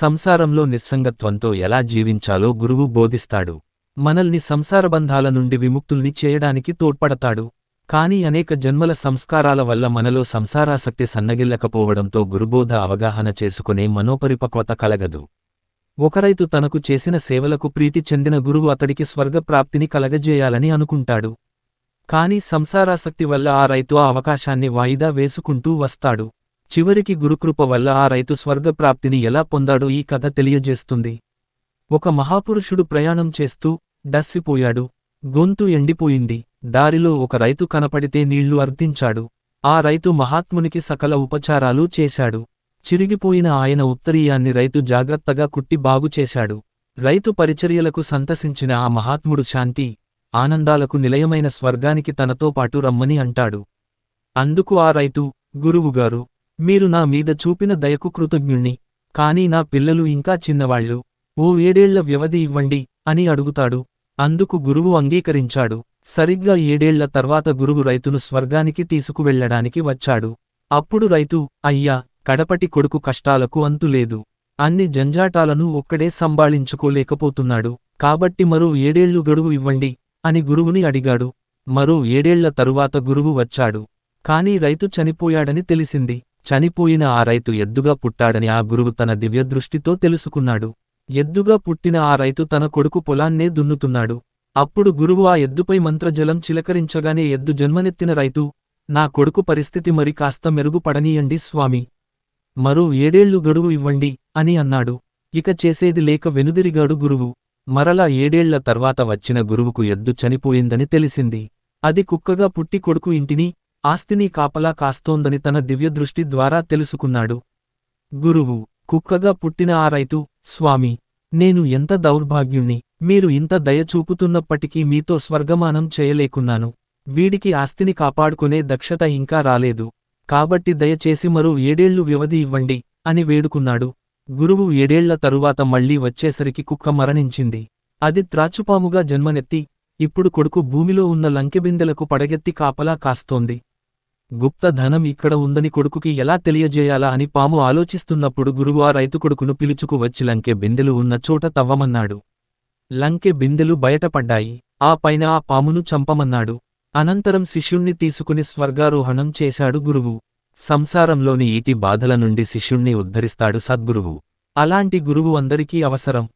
సంసారంలో నిస్సంగత్వంతో ఎలా జీవించాలో గురువు బోధిస్తాడు. మనల్ని సంసారబంధాల నుండి విముక్తుల్ని చేయడానికి తోడ్పడతాడు. కాని అనేక జన్మల సంస్కారాల వల్ల మనలో సంసారాసక్తి సన్నగిల్లకపోవడంతో గురుబోధ అవగాహన చేసుకునే మనోపరిపక్వత కలగదు. ఒక రైతు తనకు చేసిన సేవలకు ప్రీతి చెందిన గురువు అతడికి స్వర్గప్రాప్తిని కలగజేయాలని అనుకుంటాడు. కాని సంసారాసక్తి వల్ల ఆ రైతు ఆ అవకాశాన్ని వాయిదా వేసుకుంటూ వస్తాడు. చివరికి గురుకృప వల్ల ఆ రైతు స్వర్గప్రాప్తిని ఎలా పొందాడో ఈ కథ తెలియజేస్తుంది. ఒక మహాపురుషుడు ప్రయాణం చేస్తూ డస్సిపోయాడు గొంతు ఎండిపోయింది. దారిలో ఒక రైతు కనపడితే నీళ్ళు అర్థించాడు ఆ రైతు మహాత్మునికి సకల ఉపచారాలు చేశాడు. చిరిగిపోయిన ఆయన ఉత్తరీయాన్ని రైతు జాగ్రత్తగా కుట్టి బాగుచేశాడు రైతు పరిచర్యలకు సంతసించిన ఆ మహాత్ముడు శాంతి ఆనందాలకు నిలయమైన స్వర్గానికి తనతో పాటు రమ్మని అంటాడు. అందుకు ఆ రైతు గురువుగారు మీరు నా మీద చూపిన దయకు కృతజ్ఞుణ్ణి. కాని నా పిల్లలు ఇంకా చిన్నవాళ్ళు ఓ ఏడేళ్ళ వ్యవధి ఇవ్వండి అని అడుగుతాడు. అందుకు గురువు అంగీకరించాడు. సరిగ్గా ఏడేళ్ళ తర్వాత గురువు రైతును స్వర్గానికి తీసుకువెళ్ళడానికి వచ్చాడు. అప్పుడు రైతు అయ్యా కడపటి కొడుకు కష్టాలకు అంతులేదు అన్ని జంజాటాలను ఒక్కడే సంభాళించుకోలేకపోతున్నాడు. కాబట్టి మరో ఏడేళ్ళు గడువు ఇవ్వండి అని గురువుని అడిగాడు. మరో ఏడేళ్ళ తరువాత గురువు వచ్చాడు. కాని రైతు చనిపోయాడని తెలిసింది. చనిపోయిన ఆ రైతు ఎద్దుగా పుట్టాడని ఆ గురువు తన దివ్యదృష్టితో తెలుసుకున్నాడు. ఎద్దుగా పుట్టిన ఆ రైతు తన కొడుకు పొలాన్నే దున్నుతున్నాడు. అప్పుడు గురువు ఆ ఎద్దుపై మంత్రజలం చిలకరించగానే ఎద్దు జన్మనెత్తిన రైతు నా కొడుకు పరిస్థితి మరి కాస్త మెరుగుపడనీయండి స్వామి. మరో ఏడేళ్ళు గడువు ఇవ్వండి అని అన్నాడు. ఇక చేసేది లేక వెనుదిరిగాడు గురువు. మరలా ఏడేళ్ళ తర్వాత వచ్చిన గురువుకు ఎద్దు చనిపోయిందని తెలిసింది. అది కుక్కగా పుట్టి కొడుకు ఇంటిని ఆస్తిని కాపలా కాస్తోందని తన దివ్యదృష్టి ద్వారా తెలుసుకున్నాడు. గురువు కుక్కగా పుట్టిన ఆ రైతు స్వామి నేను ఎంత దౌర్భాగ్యుణ్ణి మీరు ఇంత దయ చూపుతున్నప్పటికీ మీతో స్వర్గమానం చేయలేకున్నాను. వీడికి ఆస్తిని కాపాడుకునే దక్షత ఇంకా రాలేదు. కాబట్టి దయచేసి మరో ఏడేళ్ళు వ్యవధి ఇవ్వండి అని వేడుకున్నాడు. గురువు ఏడేళ్ళ తరువాత మళ్ళీ వచ్చేసరికి కుక్క మరణించింది. అది త్రాచుపాముగా జన్మనెత్తి ఇప్పుడు కొడుకు భూమిలో ఉన్న లంకెబిందెలకు పడగెత్తి కాపలా కాస్తోంది. గుప్త ధనం ఇక్కడ ఉందని కొడుకుకి ఎలా తెలియజేయాలా అని పాము ఆలోచిస్తున్నప్పుడు గురువు ఆ రైతు కొడుకును పిలుచుకు వచ్చి లంకె బిందెలు ఉన్న చోట తవ్వమన్నాడు. లంకె బిందెలు బయటపడ్డాయి. ఆ పైన ఆ పామును చంపమన్నాడు. అనంతరం శిష్యుణ్ణి తీసుకుని స్వర్గారోహణం చేశాడు గురువు. సంసారంలోని ఈతి బాధల నుండి శిష్యుణ్ణి ఉద్ధరిస్తాడు సద్గురువు. అలాంటి గురువు అందరికీ అవసరం.